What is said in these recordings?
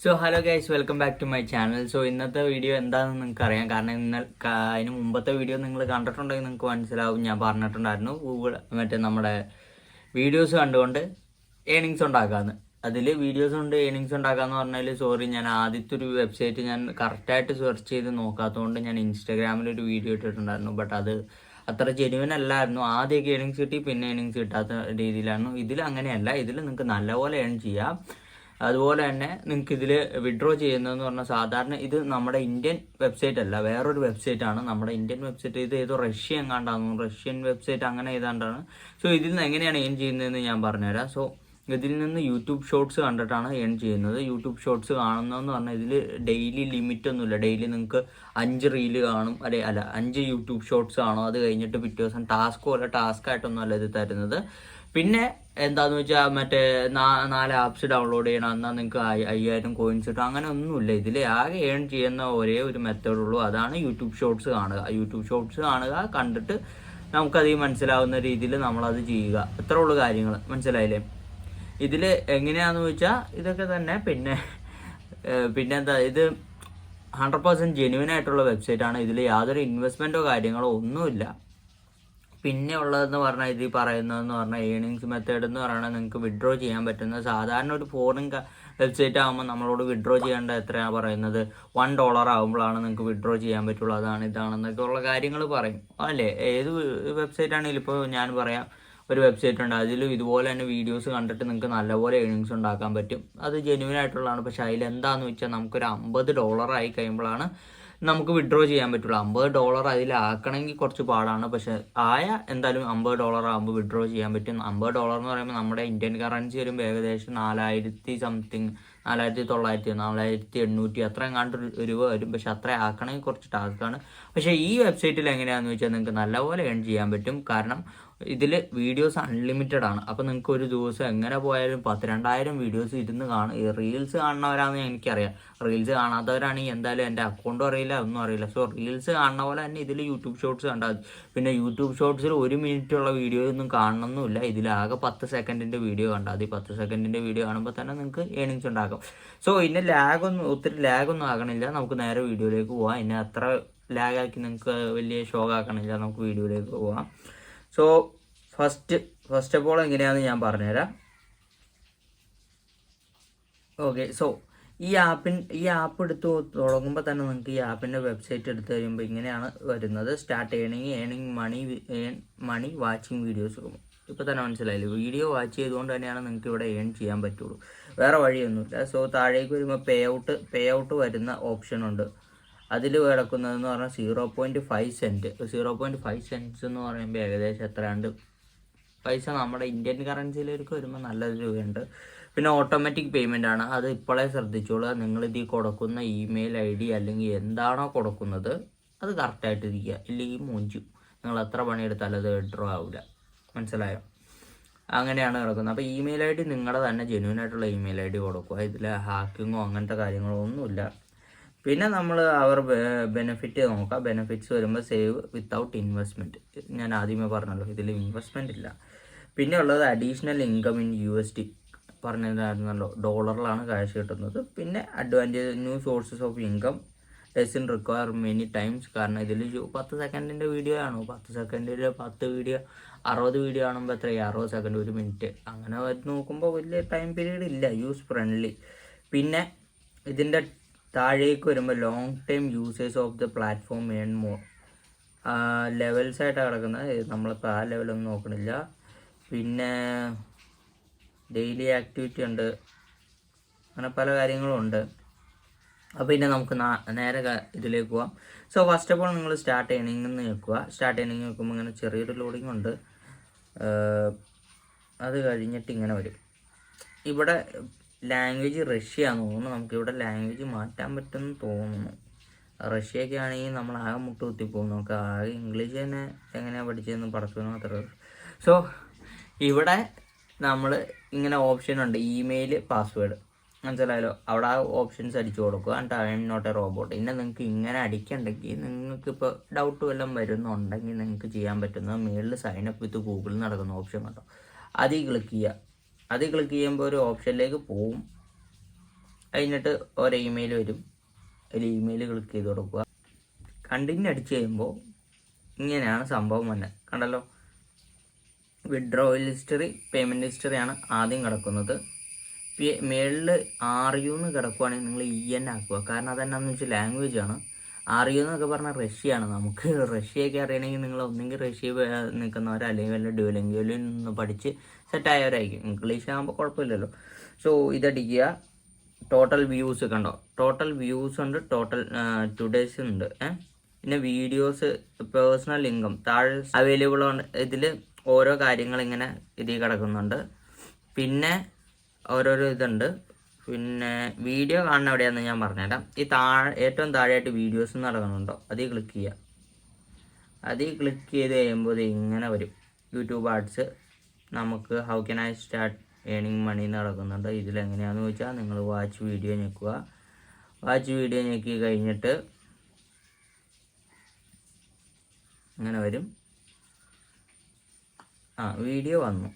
So hello guys welcome back to my channel so ഇന്നത്തെ video എന്താണെന്ന് നിങ്ങൾക്ക് അറിയാം കാരണം ഇന്നലെ ക- അതിന് മുമ്പത്തെ വീഡിയോ നിങ്ങൾ കണ്ടിട്ടുണ്ടെങ്കിൽ നിങ്ങൾക്ക് മനസ്സിലാവും. ഞാൻ പറഞ്ഞിട്ടുണ്ടായിരുന്നു ഗൂഗിൾ മറ്റേ നമ്മുടെ വീഡിയോസ് കണ്ടുകൊണ്ട് ഏണിങ്സ് ഉണ്ടാക്കാമെന്ന് അതിൽ വീഡിയോസ് കൊണ്ട് ഏണിങ്സ് ഉണ്ടാക്കാന്ന് പറഞ്ഞാൽ സോറി ഞാൻ ആദ്യത്തെ ഒരു വെബ്സൈറ്റ് ഞാൻ കറക്റ്റായിട്ട് സെർച്ച് ചെയ്ത് നോക്കാത്തതുകൊണ്ട് ഞാൻ ഇൻസ്റ്റാഗ്രാമിൽ ഒരു വീഡിയോ ഇട്ടിട്ടുണ്ടായിരുന്നു. ബട്ട് അത് അത്ര ജെനുവൻ അല്ലായിരുന്നു. ആദ്യമൊക്കെ ഏണിങ്സ് കിട്ടി പിന്നെ ഏണിങ്സ് കിട്ടാത്ത രീതിയിലായിരുന്നു. ഇതിൽ അങ്ങനെയല്ല. ഇതിൽ നിങ്ങൾക്ക് നല്ലപോലെ ഏൺ ചെയ്യാം. അതുപോലെ തന്നെ നിങ്ങൾക്ക് ഇതിൽ വിഡ്രോ ചെയ്യുന്നതെന്ന് പറഞ്ഞാൽ സാധാരണ ഇത് നമ്മുടെ ഇന്ത്യൻ വെബ്സൈറ്റ് അല്ല വേറൊരു വെബ്സൈറ്റ് ആണ്. നമ്മുടെ ഇന്ത്യൻ വെബ്സൈറ്റ് ഇത് ഏതോ റഷ്യ എങ്ങാണ്ടാണ് റഷ്യൻ വെബ്സൈറ്റ് അങ്ങനെ ഏതാണ്ടാണ്. സോ ഇതിൽ നിന്ന് എങ്ങനെയാണ് ഏൺ ചെയ്യുന്നതെന്ന് ഞാൻ പറഞ്ഞുതരാം. സോ ഇതിൽ നിന്ന് യൂട്യൂബ് ഷോർട്സ് കണ്ടിട്ടാണ് ഏൺ ചെയ്യുന്നത്. യൂട്യൂബ് ഷോർട്സ് കാണുന്നതെന്ന് പറഞ്ഞാൽ ഇതിൽ ഡെയിലി ലിമിറ്റ് ഒന്നുമില്ല. ഡെയിലി നിങ്ങൾക്ക് അഞ്ച് റീൽ കാണും. അല്ലെ അല്ല അഞ്ച് യൂട്യൂബ് ഷോർട്സ് കാണും. അത് കഴിഞ്ഞിട്ട് പിറ്റേ ദിവസം ടാസ്ക് പോലെ ടാസ്ക് ആയിട്ടൊന്നും അല്ല ഇത് തരുന്നത്. പിന്നെ എന്താന്ന് വെച്ചാൽ മറ്റേ നാല് ആപ്സ് ഡൗൺലോഡ് ചെയ്യണം. എന്നാൽ നിങ്ങൾക്ക് അയ്യായിരം കോയിൻസ് കിട്ടും. അങ്ങനെ ഒന്നുമില്ല. ഇതിൽ ആകെ ഏൺ ചെയ്യുന്ന ഒരേ ഒരു മെത്തേഡ് ഉള്ളൂ. അതാണ് യൂട്യൂബ് ഷോർട്സ് കാണുക. യൂട്യൂബ് ഷോർട്സ് കാണുക കണ്ടിട്ട് നമുക്കത് മനസ്സിലാവുന്ന രീതിയിൽ നമ്മളത് ചെയ്യുക. ഇത്ര ഉള്ളു കാര്യങ്ങൾ മനസ്സിലായില്ലേ? ഇതിൽ എങ്ങനെയാണെന്ന് വെച്ചാൽ ഇതൊക്കെ തന്നെ പിന്നെ പിന്നെ പിന്നെന്താ ഇത് ഹൺഡ്രഡ് പെർസെന്റ് ജെന്യൂൻ ആയിട്ടുള്ള വെബ്സൈറ്റാണ് ഇതിൽ യാതൊരു ഇൻവെസ്റ്റ്മെന്റോ കാര്യങ്ങളോ ഒന്നുമില്ല. പിന്നെ ഉള്ളതെന്ന് പറഞ്ഞാൽ ഇത് ഈ പറയുന്നതെന്ന് പറഞ്ഞാൽ ഏണിങ്സ് മെത്തേഡ് എന്ന് പറയുന്നത് നിങ്ങൾക്ക് വിഡ്രോ ചെയ്യാൻ പറ്റുന്ന സാധാരണ ഒരു ഫോറിൻ വെബ്സൈറ്റ് ആകുമ്പോൾ നമ്മളോട് വിഡ്രോ ചെയ്യേണ്ട എത്രയാണ് പറയുന്നത്? വൺ ഡോളർ ആകുമ്പോഴാണ് നിങ്ങൾക്ക് വിഡ്രോ ചെയ്യാൻ പറ്റുള്ളൂ. അതാണ് ഇതാണെന്നൊക്കെ ഉള്ള കാര്യങ്ങൾ പറയും. അല്ലേ? ഏത് വെബ്സൈറ്റ് ആണെങ്കിലും ഇപ്പോൾ ഞാൻ പറയാം. ഒരു വെബ്സൈറ്റ് ഉണ്ട്. അതിലും ഇതുപോലെ തന്നെ വീഡിയോസ് കണ്ടിട്ട് നിങ്ങൾക്ക് നല്ലപോലെ ഏണിങ്സ് ഉണ്ടാക്കാൻ പറ്റും. അത് ജെന്യൂൻ ആയിട്ടുള്ളതാണ്. പക്ഷേ അതിൽ എന്താണെന്ന് വെച്ചാൽ നമുക്കൊരു അമ്പത് ഡോളർ ആയി കഴിയുമ്പോഴാണ് നമുക്ക് വിഡ്രോ ചെയ്യാൻ പറ്റുള്ളൂ. അമ്പത് ഡോളർ അതിലാക്കണമെങ്കിൽ കുറച്ച് പാടാണ്. പക്ഷെ ആയ എന്തായാലും അമ്പത് ഡോളർ ആകുമ്പോൾ വിഡ്രോ ചെയ്യാൻ പറ്റും. അമ്പത് ഡോളർ എന്ന് പറയുമ്പോൾ നമ്മുടെ ഇന്ത്യൻ കറൻസി വരുമ്പോൾ ഏകദേശം നാലായിരത്തി സംതിങ് നാലായിരത്തി തൊള്ളായിരത്തി നാലായിരത്തി എണ്ണൂറ്റി അത്ര എങ്ങാണ്ട് രൂപ വരും. പക്ഷെ അത്ര ആക്കണമെങ്കിൽ കുറച്ച് ടാസ്ക്കാണ് പക്ഷേ ഈ വെബ്സൈറ്റിൽ എങ്ങനെയാണെന്ന് വെച്ചാൽ നിങ്ങൾക്ക് നല്ലപോലെ ഏൺ ചെയ്യാൻ പറ്റും. കാരണം ഇതിൽ വീഡിയോസ് അൺലിമിറ്റഡ് ആണ്. അപ്പോൾ നിങ്ങൾക്ക് ഒരു ദിവസം എങ്ങനെ പോയാലും പത്ത് രണ്ടായിരം വീഡിയോസ് ഇരുന്ന് കാണും. ഈ റീൽസ് കാണുന്നവരാണെന്ന് എനിക്കറിയാം. റീൽസ് കാണാത്തവരാണെങ്കിൽ എന്തായാലും എന്റെ അക്കൗണ്ടും അറിയില്ല ഒന്നും അറിയില്ല. സോ റീൽസ് കാണുന്ന പോലെ തന്നെ ഇതിൽ യൂട്യൂബ് ഷോർട്സ് കണ്ടാൽ പിന്നെ യൂട്യൂബ് ഷോർട്സിൽ ഒരു മിനിറ്റ് ഉള്ള വീഡിയോ ഒന്നും കാണണമെന്നില്ല ഇതിലാകെ പത്ത് സെക്കൻഡിന്റെ വീഡിയോ കണ്ടാൽ മതി. പത്ത് സെക്കൻഡിന്റെ വീഡിയോ കാണുമ്പോൾ തന്നെ നിങ്ങൾക്ക് ഏണിങ്സ് ഉണ്ടാക്കും സോ ഇന്നെ ലാഗൊന്നും ഒത്തിരി ലാഗൊന്നും ആകണില്ല. നമുക്ക് നേരെ വീഡിയോയിലേക്ക് പോകാം ഇന്നെ അത്ര ലാഗാക്കി നിങ്ങൾക്ക് വലിയ ഷോക്ക് ആക്കണില്ല. നമുക്ക് വീഡിയോയിലേക്ക് പോവാം. So first first of all എങ്ങനെയാണെന്ന് ഞാൻ പറഞ്ഞുതരാം. ഓക്കെ സോ ഈ ആപ്പിൻ ഈ ആപ്പ് എടുത്ത് തുടങ്ങുമ്പോൾ തന്നെ നിങ്ങൾക്ക് ഈ ആപ്പിന്റെ വെബ്സൈറ്റ് എടുത്ത് കഴിയുമ്പോൾ ഇങ്ങനെയാണ് വരുന്നത്. സ്റ്റാർട്ട് ചെയ്യണമെങ്കിൽ ഏണിങ് money earn money watching videos ഇപ്പോൾ തന്നെ മനസ്സിലായില്ലേ? വീഡിയോ വാച്ച് ചെയ്തുകൊണ്ട് തന്നെയാണ് നിങ്ങൾക്ക് ഇവിടെ ഏൺ ചെയ്യാൻ പറ്റുള്ളൂ. വേറെ വഴിയൊന്നുമില്ല. സോ താഴേക്ക് വരുമ്പോൾ പേ ഔട്ട് പേ ഔട്ട് വരുന്ന ഓപ്ഷൻ ഉണ്ട്. അതിൽ കിടക്കുന്നതെന്ന് പറഞ്ഞാൽ zero point five cent zero point five cents എന്ന് പറയുമ്പോൾ ഏകദേശം എത്രയാണ്ട്? പൈസ നമ്മുടെ ഇന്ത്യൻ കറൻസിയിലേക്ക് വരുമ്പോൾ നല്ല രൂപയുണ്ട്. പിന്നെ ഓട്ടോമാറ്റിക് പേയ്മെന്റ് ആണ്. അത് ഇപ്പോഴേ ശ്രദ്ധിച്ചോളുക നിങ്ങളിത് കൊടുക്കുന്ന ഇമെയിൽ ഐ ഡി അല്ലെങ്കിൽ എന്താണോ കൊടുക്കുന്നത് അത് കറക്റ്റായിട്ട് ഇരിക്കുക ഇല്ലെങ്കിൽ മൂഞ്ചു. നിങ്ങൾ എത്ര പണിയെടുത്താലും അത് വിഡ്രോ ആവില്ല മനസ്സിലായോ? അങ്ങനെയാണ് കിടക്കുന്നത്. അപ്പോൾ ഇമെയിൽ ഐ ഡി നിങ്ങളുടെ തന്നെ ജെന്യൂൻ ആയിട്ടുള്ള ഇമെയിൽ ഐ ഡി കൊടുക്കുക ഇതിൽ ഹാക്കിങ്ങോ അങ്ങനത്തെ കാര്യങ്ങളോ ഒന്നുമില്ല. പിന്നെ നമ്മൾ അവർ ബെനിഫിറ്റ് നോക്കാം. ബെനിഫിറ്റ്സ് വരുമ്പോൾ സേവ് വിത്തൗട്ട് ഇൻവെസ്റ്റ്മെന്റ് ഞാൻ ആദ്യമേ പറഞ്ഞല്ലോ ഇതിൽ ഇൻവെസ്റ്റ്മെന്റ് ഇല്ല. പിന്നെ ഉള്ളത് additional income in U S T പറഞ്ഞതായിരുന്നല്ലോ ഡോളറിലാണ് കാശ് കിട്ടുന്നത്. പിന്നെ advantage new sources of income doesn't require many times കാരണം ഇതിൽ പത്ത് സെക്കൻഡിന്റെ വീഡിയോ ആണോ പത്ത് സെക്കൻഡിൽ പത്ത് വീഡിയോ അറുപത് വീഡിയോ ആണുമ്പോൾ എത്രയാണ് അറുപത് സെക്കൻഡ് ഒരു മിനിറ്റ് അങ്ങനെ നോക്കുമ്പോൾ വലിയ ടൈം പീരീഡ് ഇല്ല. യൂസ് ഫ്രണ്ട്ലി പിന്നെ ഇതിന്റെ താഴേക്ക് വരുമ്പോൾ long time users of the platform earn more levels കിടക്കുന്നത്. നമ്മളിപ്പോൾ ആ ലെവലൊന്നും നോക്കണില്ല. പിന്നെ ഡെയിലി ആക്ടിവിറ്റി ഉണ്ട്. അങ്ങനെ പല കാര്യങ്ങളും ഉണ്ട്. അപ്പോൾ പിന്നെ നമുക്ക് നേരെ ഇതിലേക്ക് പോവാം. സോ ഫസ്റ്റ് ഓഫ് ഓൾ നിങ്ങൾ സ്റ്റാർട്ട് ചെയ്യണമെങ്കിൽ നിൽക്കുക സ്റ്റാർട്ട് ചെയ്യണമെങ്കിൽ നിൽക്കുമ്പോൾ ഇങ്ങനെ ചെറിയൊരു ലോഡിംഗ് ഉണ്ട്. അത് കഴിഞ്ഞിട്ട് ഇങ്ങനെ വരും. ഇവിടെ ലാംഗ്വേജ് റഷ്യ ആണെന്ന് തോന്നുന്നു. നമുക്ക് ഇവിടെ ലാംഗ്വേജ് മാറ്റാൻ പറ്റുമെന്ന് തോന്നുന്നു. റഷ്യയൊക്കെ ആണെങ്കിൽ നമ്മൾ ആകെ മുട്ട് കുത്തിപ്പോകും നമുക്ക് ആകെ ഇംഗ്ലീഷ് തന്നെ എങ്ങനെയാണ് പഠിച്ചതെന്ന് പറഞ്ഞു മാത്രമേ സോ ഇവിടെ നമ്മൾ ഇങ്ങനെ ഓപ്ഷൻ ഉണ്ട്. ഇമെയിൽ പാസ്വേഡ് മനസ്സിലായല്ലോ? അവിടെ ആ ഓപ്ഷൻസ് അടിച്ചു കൊടുക്കുക. എന്നിട്ട് I'm not a robot പിന്നെ നിങ്ങൾക്ക് ഇങ്ങനെ അടിക്കണ്ടെങ്കിൽ നിങ്ങൾക്ക് ഇപ്പോൾ ഡൗട്ട് വല്ലതും വരുന്നുണ്ടെങ്കിൽ നിങ്ങൾക്ക് ചെയ്യാൻ പറ്റുന്നത് മേളിൽ സൈൻ അപ്പ് വിത്ത് ഗൂഗിളിൽ നടക്കുന്ന ഓപ്ഷൻ കണ്ടോ അതിൽ ക്ലിക്ക് ചെയ്യുക. അതിൽ ക്ലിക്ക് ചെയ്യുമ്പോൾ ഒരു ഓപ്ഷനിലേക്ക് പോവും. കഴിഞ്ഞിട്ട് ഒരു ഇമെയിൽ വരും. ഒരു ഇമെയിൽ ക്ലിക്ക് ചെയ്ത് കൊടുക്കുക. കണ്ടിന്യൂ അടിച്ച് കഴിയുമ്പോൾ ഇങ്ങനെയാണ് സംഭവം വന്നത് കണ്ടല്ലോ? വിഡ്രോവൽ ഹിസ്റ്ററി പേയ്മെന്റ് ഹിസ്റ്ററിയാണ് ആദ്യം കിടക്കുന്നത്. മേളിൽ ആർ യു എന്ന് കിടക്കുവാണെങ്കിൽ നിങ്ങൾ ഇ എൻ ആക്കുക. കാരണം അതെന്നാന്ന് വെച്ചാൽ ലാംഗ്വേജ് ആണ്. എന്നൊക്കെ പറഞ്ഞാൽ റഷ്യയാണ്. നമുക്ക് റഷ്യയൊക്കെ അറിയണമെങ്കിൽ നിങ്ങൾ ഒന്നെങ്കിൽ റഷ്യ നിൽക്കുന്നവരോ അല്ലെങ്കിൽ വല്ല ഡ്യൂലെങ്കിലിൽ നിന്ന് പഠിച്ച് സെറ്റായവരായിരിക്കും ഇംഗ്ലീഷ് ആകുമ്പോൾ കുഴപ്പമില്ലല്ലോ. സോ ഇതടിക്കുക. ടോട്ടൽ വ്യൂസ് കണ്ടോ? ടോട്ടൽ വ്യൂസ് ഉണ്ട് ടോട്ടൽ ടുഡേയ്സ് ഉണ്ട്. പിന്നെ വീഡിയോസ് പേഴ്സണൽ ഇൻകം താഴെ അവൈലബിൾ ഇതിൽ ഓരോ കാര്യങ്ങൾ ഇങ്ങനെ ഇതിൽ കിടക്കുന്നുണ്ട്. പിന്നെ ഓരോരോ ഇതുണ്ട്. പിന്നെ വീഡിയോ കാണുന്ന എവിടെയാണെന്ന് ഞാൻ പറഞ്ഞുതരാം. ഈ താഴെ ഏറ്റവും താഴെയായിട്ട് വീഡിയോസ് നടക്കുന്നുണ്ടോ? അതിൽ ക്ലിക്ക് ചെയ്യുക. അതിൽ ക്ലിക്ക് ചെയ്ത് കഴിയുമ്പോൾ ഇങ്ങനെ വരും. യൂട്യൂബ് ആർട്സ് നമുക്ക് ഹൗ കൻ ഐ സ്റ്റാർട്ട് ഏണിങ് മണി നടക്കുന്നുണ്ട്. ഇതിലെങ്ങനെയാണെന്ന് ചോദിച്ചാൽ നിങ്ങൾ വാച്ച് വീഡിയോ ഞെക്കുക. വാച്ച് വീഡിയോ ഞെക്കി കഴിഞ്ഞിട്ട് ഇങ്ങനെ വരും. ആ വീഡിയോ വന്നു.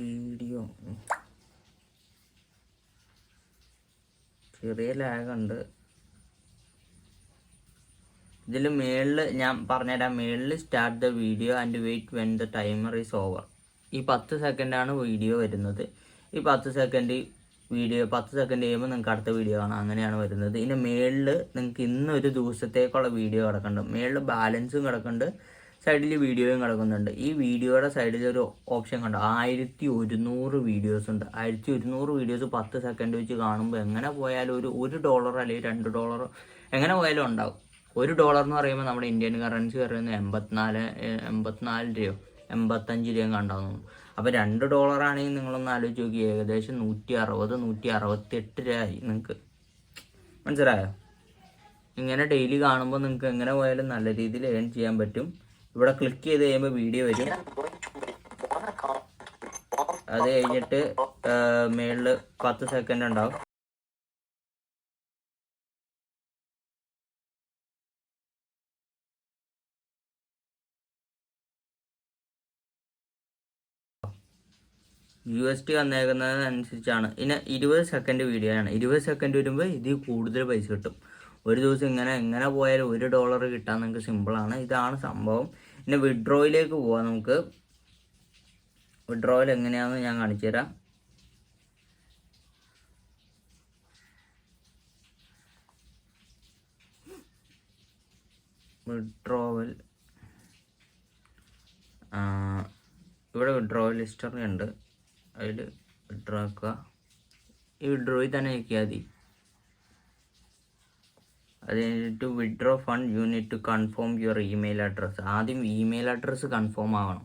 വീഡിയോ. ചെറിയ ലാഗുണ്ട്. ഇതിൽ മേളിൽ ഞാൻ പറഞ്ഞുതരാം. മേളിൽ start the video and wait when the timer is over ഈ പത്ത് സെക്കൻഡാണ് വീഡിയോ വരുന്നത്. ഈ പത്ത് സെക്കൻഡ് വീഡിയോ പത്ത് സെക്കൻഡ് ചെയ്യുമ്പോൾ നിങ്ങൾക്ക് അടുത്ത വീഡിയോ കാണാം. അങ്ങനെയാണ് വരുന്നത്. ഇതിന്റെ മേളിൽ നിങ്ങൾക്ക് ഇന്നൊരു ദിവസത്തേക്കുള്ള വീഡിയോ കിടക്കുന്നുണ്ട്. മേളിൽ ബാലൻസും കിടക്കുന്നുണ്ട്. സൈഡിൽ വീഡിയോയും കിടക്കുന്നുണ്ട്. ഈ വീഡിയോയുടെ സൈഡിൽ ഒരു ഓപ്ഷൻ കണ്ടോ? ആയിരത്തി ഒരുന്നൂറ് വീഡിയോസ് ഉണ്ട്. ആയിരത്തി ഒരുന്നൂറ് വീഡിയോസ് പത്ത് സെക്കൻഡ് വെച്ച് കാണുമ്പോൾ എങ്ങനെ പോയാലും ഒരു ഒരു ഡോളർ അല്ലെങ്കിൽ രണ്ട് ഡോളർ എങ്ങനെ പോയാലും ഉണ്ടാവും. ഒരു ഡോളർ എന്ന് പറയുമ്പോൾ നമ്മുടെ ഇന്ത്യൻ കറൻസി പറയുന്നത് എൺപത്തിനാല് എൺപത്തിനാല് രൂപയോ എൺപത്തഞ്ച് രൂപയും കണ്ടാവുന്നു അപ്പോൾ രണ്ട് ഡോളർ ആണെങ്കിൽ നിങ്ങളൊന്ന് ആലോചിച്ച് നോക്കി. ഏകദേശം നൂറ്റി അറുപത് നൂറ്റി അറുപത്തെട്ട് രൂപയായി നിങ്ങൾക്ക് മനസ്സിലായോ? ഇങ്ങനെ ഡെയിലി കാണുമ്പോൾ നിങ്ങൾക്ക് എങ്ങനെ പോയാലും നല്ല രീതിയിൽ ഏൺ ചെയ്യാൻ പറ്റും. ഇവിടെ ക്ലിക്ക് ചെയ്ത് കഴിയുമ്പോൾ വീഡിയോ വരും. അത് കഴിഞ്ഞിട്ട് മേളിൽ പത്ത് സെക്കൻഡ് ഉണ്ടാവും. യു എസ് ടി വന്നേക്കുന്നതിനനുസരിച്ചാണ്. ഇനി ഇരുപത് സെക്കൻഡ് വീഡിയോ ആണ്. ഇരുപത് സെക്കൻഡ് വരുമ്പോൾ ഇതിൽ കൂടുതൽ പൈസ കിട്ടും. ഒരു ദിവസം ഇങ്ങനെ എങ്ങനെ പോയാലും ഒരു ഡോളർ കിട്ടാൻ നിങ്ങൾക്ക് സിമ്പിളാണ് ഇതാണ് സംഭവം. പിന്നെ വിഡ്രോയിലേക്ക് പോവാം നമുക്ക്. വിഡ്രോയിൽ എങ്ങനെയാണെന്ന് ഞാൻ കാണിച്ചു തരാം. വിഡ്രോവൽ ഇവിടെ വിഡ്രോവൽ ഹിസ്റ്ററി ഉണ്ട്. അതിൽ വിഡ്രോ ആക്കുക. ഈ വിഡ്രോയിൽ തന്നെ ആക്കിയാൽ മതി. അത് കഴിഞ്ഞിട്ട് withdraw fund you need to confirm your email address ആദ്യം ഇമെയിൽ അഡ്രസ്സ് കൺഫേം ആവണം.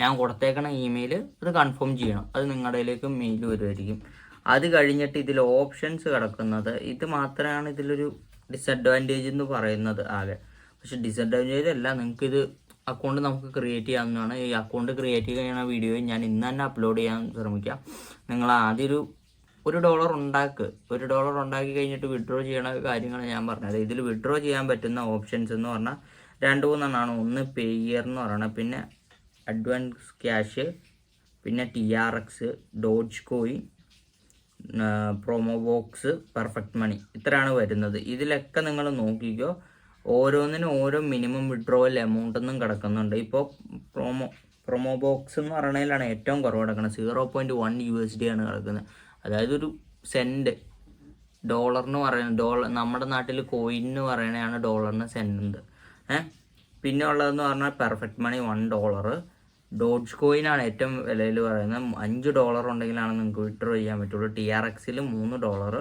ഞാൻ കൊടുത്തേക്കണ ഇമെയിൽ അത് കൺഫേം ചെയ്യണം. അത് നിങ്ങളുടെയിലേക്ക് മെയിൽ വരുമായിരിക്കും അത് കഴിഞ്ഞിട്ട് ഇതിൽ ഓപ്ഷൻസ് കിടക്കുന്നത് ഇത് മാത്രമാണ് ഇതിലൊരു ഡിസഡ്വാന്റേജ് എന്ന് പറയുന്നത് ആകെ. പക്ഷെ ഡിസഡ്വാന്റേജ് അല്ല നിങ്ങൾക്ക് ഇത് അക്കൗണ്ട് നമുക്ക് ക്രിയേറ്റ് ചെയ്യാവുന്നതാണ്. ഈ അക്കൗണ്ട് ക്രിയേറ്റ് ചെയ്യുന്ന വീഡിയോ ഞാൻ ഇന്ന് തന്നെ അപ്ലോഡ് ചെയ്യാൻ ശ്രമിക്കാം. നിങ്ങൾ ആദ്യം ഒരു ഒരു ഡോളർ ഉണ്ടാക്ക്. ഒരു ഡോളർ ഉണ്ടാക്കി കഴിഞ്ഞിട്ട് വിഡ്രോ ചെയ്യണ കാര്യങ്ങൾ ഞാൻ പറഞ്ഞത്. ഇതിൽ വിഡ്രോ ചെയ്യാൻ പറ്റുന്ന ഓപ്ഷൻസ് എന്ന് പറഞ്ഞാൽ രണ്ട് മൂന്നെണ്ണമാണ് ഒന്ന് പേയർ എന്ന് പറയണത് പിന്നെ അഡ്വാൻസ് ക്യാഷ് പിന്നെ T R X Doge coin promo box Perfect Money ഇത്രയാണ് വരുന്നത്. ഇതിലൊക്കെ നിങ്ങൾ നോക്കിക്കോ ഓരോന്നിനും ഓരോ മിനിമം വിഡ്രോവൽ എമൗണ്ട് ഒന്നും കിടക്കുന്നുണ്ട്. ഇപ്പോൾ പ്രൊമോ പ്രൊമോ ബോക്സ് എന്ന് പറയുന്നതിലാണ് ഏറ്റവും കുറവ് കിടക്കുന്നത് zero point one U S D ആണ് കിടക്കുന്നത്. അതായത് ഒരു സെന്റ് ഡോളർ എന്ന് പറയുന്നത് ഡോളർ നമ്മുടെ നാട്ടിൽ കോയിൻ എന്ന് പറയണതാണ് ഡോളറിന് സെന്റ് ഏഹ് പിന്നെ ഉള്ളതെന്ന് പറഞ്ഞാൽ Perfect Money one dollar Doge കോയിനാണ് ഏറ്റവും വിലയിൽ പറയുന്നത്. അഞ്ച് ഡോളർ ഉണ്ടെങ്കിലാണ് നിങ്ങൾക്ക് വിഡ്രോ ചെയ്യാൻ പറ്റുള്ളൂ. ടി ആർ എക്സിൽ മൂന്ന് ഡോളർ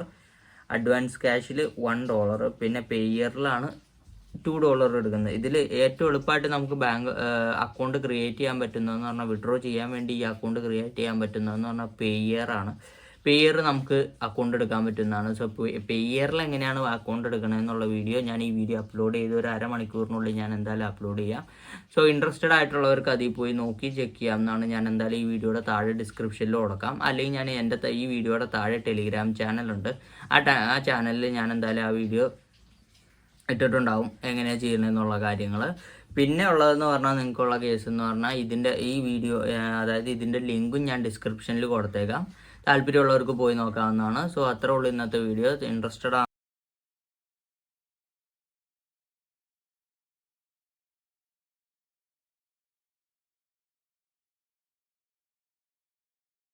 അഡ്വാൻസ് ക്യാഷിൽ വൺ ഡോളർ പിന്നെ പേയറിലാണ് ടു ഡോളർ എടുക്കുന്നത്. ഇതിൽ ഏറ്റവും എളുപ്പമായിട്ട് നമുക്ക് ബാങ്ക് അക്കൗണ്ട് ക്രിയേറ്റ് ചെയ്യാൻ പറ്റുന്നതെന്ന് പറഞ്ഞാൽ വിഡ്രോ ചെയ്യാൻ വേണ്ടി ഈ അക്കൗണ്ട് ക്രിയേറ്റ് ചെയ്യാൻ പറ്റുന്നതെന്ന് പറഞ്ഞാൽ പേയറാണ് പേയർ നമുക്ക് അക്കൗണ്ട് എടുക്കാൻ പറ്റുന്നതാണ്. സോ പേയറിൽ എങ്ങനെയാണ് അക്കൗണ്ട് എടുക്കണമെന്നുള്ള വീഡിയോ ഞാൻ ഈ വീഡിയോ അപ്ലോഡ് ചെയ്ത് ഒരു അരമണിക്കൂറിനുള്ളിൽ ഞാൻ എന്തായാലും അപ്ലോഡ് ചെയ്യാം. സോ ഇൻട്രസ്റ്റഡ് ആയിട്ടുള്ളവർക്ക് അതിൽ പോയി നോക്കി ചെക്ക് ചെയ്യാം എന്നാണ് ഞാൻ എന്തായാലും ഈ വീഡിയോയുടെ താഴെ ഡിസ്ക്രിപ്ഷനിൽ കൊടുക്കാം. അല്ലെങ്കിൽ ഞാൻ എന്റെ ഈ വീഡിയോയുടെ താഴെ ടെലിഗ്രാം ചാനലുണ്ട് ആ ആ ചാനലിൽ ഞാൻ എന്തായാലും ആ വീഡിയോ ഇട്ടിട്ടുണ്ടാവും എങ്ങനെയാണ് ചെയ്യണമെന്നുള്ള കാര്യങ്ങൾ പിന്നെ ഉള്ളതെന്ന് പറഞ്ഞാൽ നിങ്ങൾക്കുള്ള കേസ് എന്ന് പറഞ്ഞാൽ ഇതിന്റെ ഈ വീഡിയോ അതായത് ഇതിന്റെ ലിങ്കും ഞാൻ ഡിസ്ക്രിപ്ഷനിൽ കൊടുത്തേക്കാം. താല്പര്യമുള്ളവർക്ക് പോയി നോക്കാവുന്നതാണ്. സോ അത്രേ ഉള്ളൂ ഇന്നത്തെ വീഡിയോ ഇൻട്രസ്റ്റഡ്